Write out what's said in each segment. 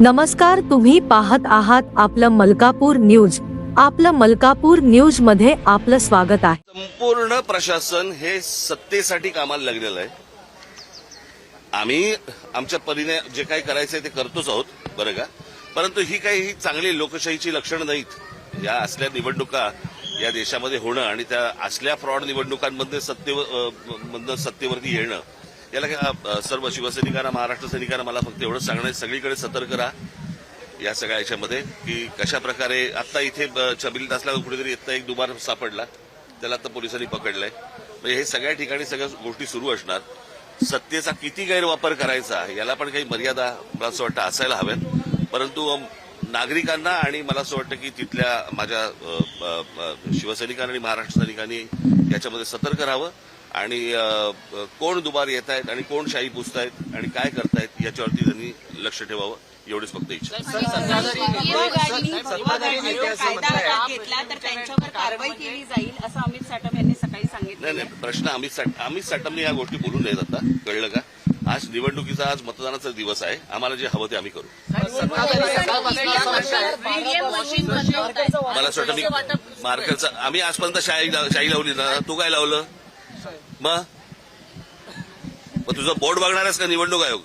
नमस्कार तुम्ही पाहत आहात आपलं मलकापूर न्यूज. आपलं मलकापूर न्यूजमध्ये आपलं स्वागत आहे. संपूर्ण प्रशासन हे सत्तेसाठी कामाला लागलेलं आहे. आम्ही आमच्या परीने जे काही करायचंय ते करतोच आहोत बरं का? परंतु ही काही ही चांगली लोकशाहीची लक्षणं नाहीत. या असल्या निवडणुका या देशामध्ये होणं आणि त्या असल्या फ्रॉड निवडणुकांमध्ये सत्तेवर मधनं सत्तेवरती येणं याला काय, सर्व शिवसैनिकांना महाराष्ट्र सैनिकांना मला फक्त एवढं सांगणं सगळीकडे सतर्क राहा या सगळ्या याच्यामध्ये की कशा प्रकारे आता इथे ब- छबिल कुठेतरी इथं एक दुबार सापडला त्याला आता पोलिसांनी पकडलंय. म्हणजे हे सगळ्या ठिकाणी सगळ्या गोष्टी सुरू असणार. सत्तेचा किती गैरवापर करायचा याला पण काही मर्यादा मला असं वाटतं असायला हव्यात. परंतु नागरिकांना आणि मला असं वाटतं की तिथल्या माझ्या अ, शिवसैनिकांनी आणि महाराष्ट्र सैनिकांनी याच्यामध्ये सतर्क राहावं. आणि कोण दुबार येत आहेत आणि कोण शाही पुसतायत आणि काय करतायत याच्यावरती त्यांनी लक्ष ठेवावं एवढीच फक्त इच्छा. आहे. सत्ताधारी नेते असं कायदा म्हणताय. हातात घेतला तर त्यांच्यावर कारवाई केली जाईल असं अमित साटम यांनी सकाळी नाही सांगितलं नाही प्रश्न अमित साट अमित साटमने या गोष्टी बोलून नाहीत आता कळलं का? आज निवडणुकीचा आज मतदानाचा दिवस आहे आम्हाला जे हवं ते आम्ही करू. मला असं वाटतं मी मार्करचा आम्ही आजपर्यंत शाही शाही लावली ना तू काय लावलं? मग मग तुझं बोर्ड बघणारच का निवडणूक आयोग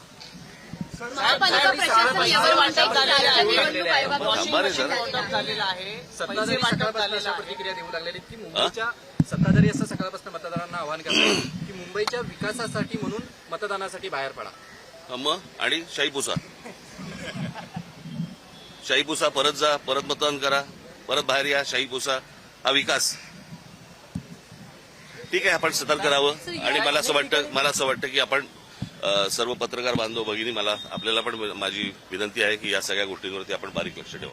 थांबा रे सर वाटप झालेलं आहे सत्ताधारी सकाळपासून अशा प्रतिक्रिया देऊ लागलेली की मुंबईच्या सत्ताधारी असं सकाळपासून मतदारांना आवाहन करतात की मुंबईच्या विकासासाठी म्हणून मतदानासाठी बाहेर पडा हा, मग आणि शाही पुसा शाही पुसा परत जा परत मतदान करा परत बाहेर या शाही पुसा हा विकास ठीक आहे आपण सतर्क राहावं. आणि मला असं वाटतं मला असं वाटतं की आपण सर्व पत्रकार बांधव भगिनी मला आपल्याला पण माझी विनंती आहे की या सगळ्या गोष्टींवरती आपण बारीक लक्ष ठेवावं